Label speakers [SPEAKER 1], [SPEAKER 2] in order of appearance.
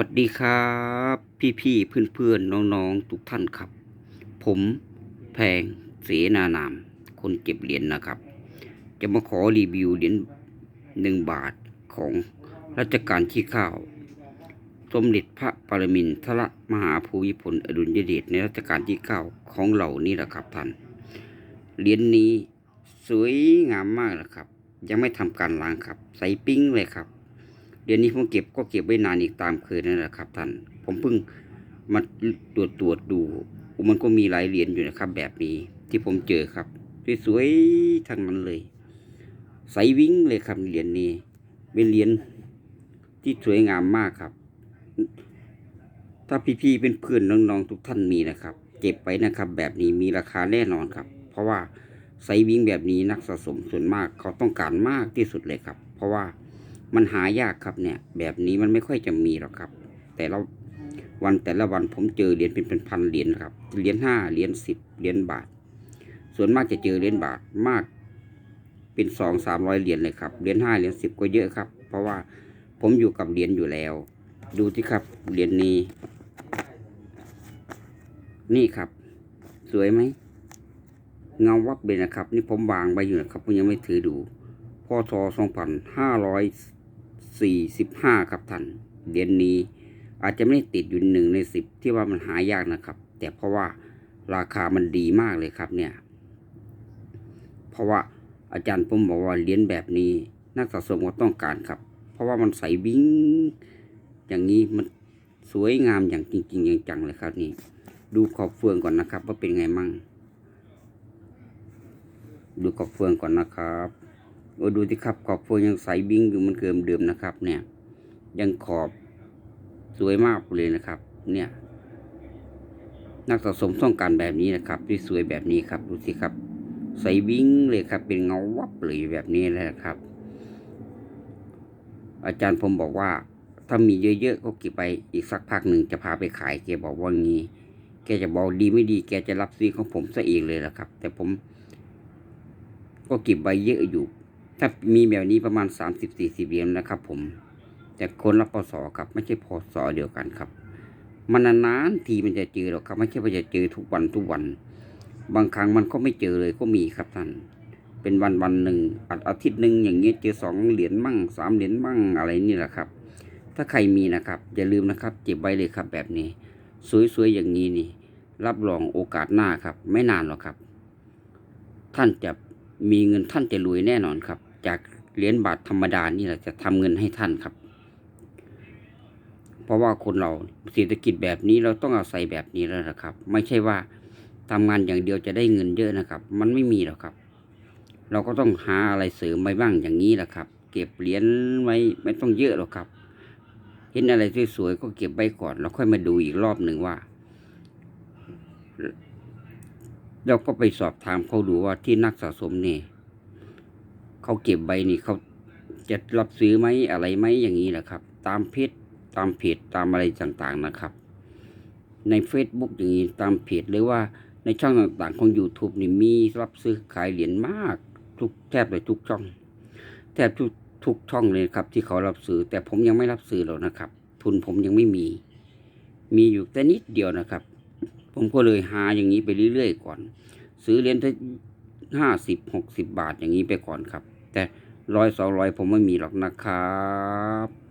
[SPEAKER 1] วัสดีครับ พี่พี่เพื่อนเพื่อนๆน้องๆ ทุกท่านครับ ผมแพงเสนานาม คนเก็บเหรียญนะครับ จะมาขอรีวิวเหรียญหนึ่งบาทของรัชกาลที่เก้าสมเด็จพระปรมินทรมหาภูมิพลอดุลยเดชในรัชกาลที่เก้าของเหล่านี้แหละครับท่านเหรียญนี้สวยงามมากนะครับ ยังไม่ทำการล้างครับ ใสปิ้งเลยครับ เดี๋ยวนี้ผมเก็บก็เก็บไว้นานอีกตามเคยนั่นแหละครับท่าน ผมเพิ่งมาตรวจตรวจดู มันก็มีหลายเหรียญอยู่นะครับ แบบนี้ที่ผมเจอครับสวยๆทั้งนั้นเลย ใสวิ่งเลยครับเหรียญนี้ เป็นเหรียญที่สวยงามมากครับ ถ้าพี่ๆเป็นเพื่อนน้องๆทุกท่านมีนะครับ เก็บไว้นะครับ แบบนี้มีราคาแน่นอนครับ เพราะว่าไซวิ่งแบบนี้นักสะสมส่วนมากเขาต้องการมากที่สุดเลยครับ เพราะว่า มันหายากครับเนี่ย แบบนี้มันไม่ค่อยจะมีหรอกครับ แต่ละวันแต่ละวันผมเจอเหรียญเป็นเป็นพันเหรียญครับเหรียญห้าเหรียญสิบเหรียญบาท ส่วนมากจะเจอเหรียญบาทมาก เป็นสองสามร้อยเหรียญเลยครับเหรียญห้าเหรียญสิบก็เยอะครับ เพราะว่าผมอยู่กับเหรียญอยู่แล้ว ดูที่ครับเหรียญนี้ นี่ครับ สวยไหมเงาวับเลยนะครับ นี่ผมวางไว้อยู่นะครับผมยังไม่ถือดูพศสองพันห้าร้อย สี่สิบห้าครับท่านเหรียญนี้อาจจะไม่ได้ติดอยู่หนึ่งในสิบที่ว่ามันหายากนะครับ แต่เพราะว่าราคามันดีมากเลยครับเนี่ย เพราะว่าอาจารย์ผมบอกว่าเหรียญแบบนี้ นักสะสมก็ต้องการครับ เพราะว่ามันใสวิ่งอย่างนี้มันสวยงามอย่างจริงๆจังเลยครับนี่ ดูขอบเฟืองก่อนนะครับ ว่าเป็นไงมั่งดูขอบเฟืองก่อนนะครับ โอ้ดูสิครับขอบเฟืองยังใสบิ้งอยู่มันเกิมเดิมนะครับ เนี่ย ยังขอบสวยมากเลยนะครับ เนี่ย นักสะสมต้องการแบบนี้นะครับ ที่สวยแบบนี้ครับ ดูสิครับ ใสบิ้งเลยครับ เป็นเงาวับเลยแบบนี้เละครับ อาจารย์ผมบอกว่า ถ้ามีเยอะๆก็เก็บไปอีกสักพักหนึ่งจะพาไปขายแกบอกว่างี้แกจะบอกดีไม่ดีแกจะรับซื้อของผมซะเองเลยละครับ แต่ผมก็เก็บไว้เยอะอยู่ ถ้ามีแบบนี้ประมาณสามสิบสี่สิบเหรียญนะครับ ผมแต่คนรับปศครับไม่ใช่พศเดียวกันครับ มันนานๆทีมันจะเจอหรอกครับไม่ใช่ว่าจะเจอทุกวันทุกวัน บางครั้งมันก็ไม่เจอเลยก็มีครับท่าน เป็นวันวันหนึ่งอาอาทิตย์หนึ่งอย่างเงี้ยเจอสองเหรียญมั่งสามเหรียญมั่งอะไรนี่แหละครับ ถ้าใครมีนะครับ อย่าลืมนะครับเก็บไว้เลยครับแบบนี้ สวยๆอย่างนี้นี่ รับรองโอกาสหน้าครับ ไม่นานหรอกครับ ท่านจะมีเงินท่านจะรวยแน่นอนครับ จากเหรียญบาทธรรมดานี่แหละจะทำเงินให้ท่านครับ เพราะว่าคนเราเศรษฐกิจแบบนี้เราต้องอาศัยแบบนี้แล้วนะครับ ไม่ใช่ว่าทำงานอย่างเดียวจะได้เงินเยอะนะครับ มันไม่มีหรอกครับ เราก็ต้องหาอะไรเสริมไปบ้างอย่างนี้แหละครับ เก็บเหรียญไว้ไม่ต้องเยอะหรอกครับ เห็นอะไรสวยๆก็เก็บไว้ก่อนแล้วค่อยมาดูอีกรอบหนึ่งว่าเราก็ไปสอบถามเขาดูว่าที่นักสะสมเนี่ย เขาเก็บใบนี่เขาจะรับซื้อไหมอะไรไหมอย่างนี้แหละครับ ตามเพจตามเพจตามอะไรต่างๆนะครับ ใน Facebook อย่างนี้ตามเพจหรือว่าในช่องต่างๆของ YouTube นี่มีรับซื้อขายเหรียญมาก ทุกแทบเลยทุกช่อง แทบทุกทุกช่องเลยครับ ที่เขารับซื้อแต่ผมยังไม่รับซื้อหรอกนะครับ ทุนผมยังไม่มี มีอยู่แต่นิดเดียวนะครับ ผมก็เลยหาอย่างนี้ไปเรื่อยๆก่อน ซื้อเหรียญที่ห้าสิบหกสิบบาทอย่างนี้ไปก่อนครับ แต่ร้อยสองร้อยผมไม่มีหรอกนะครับ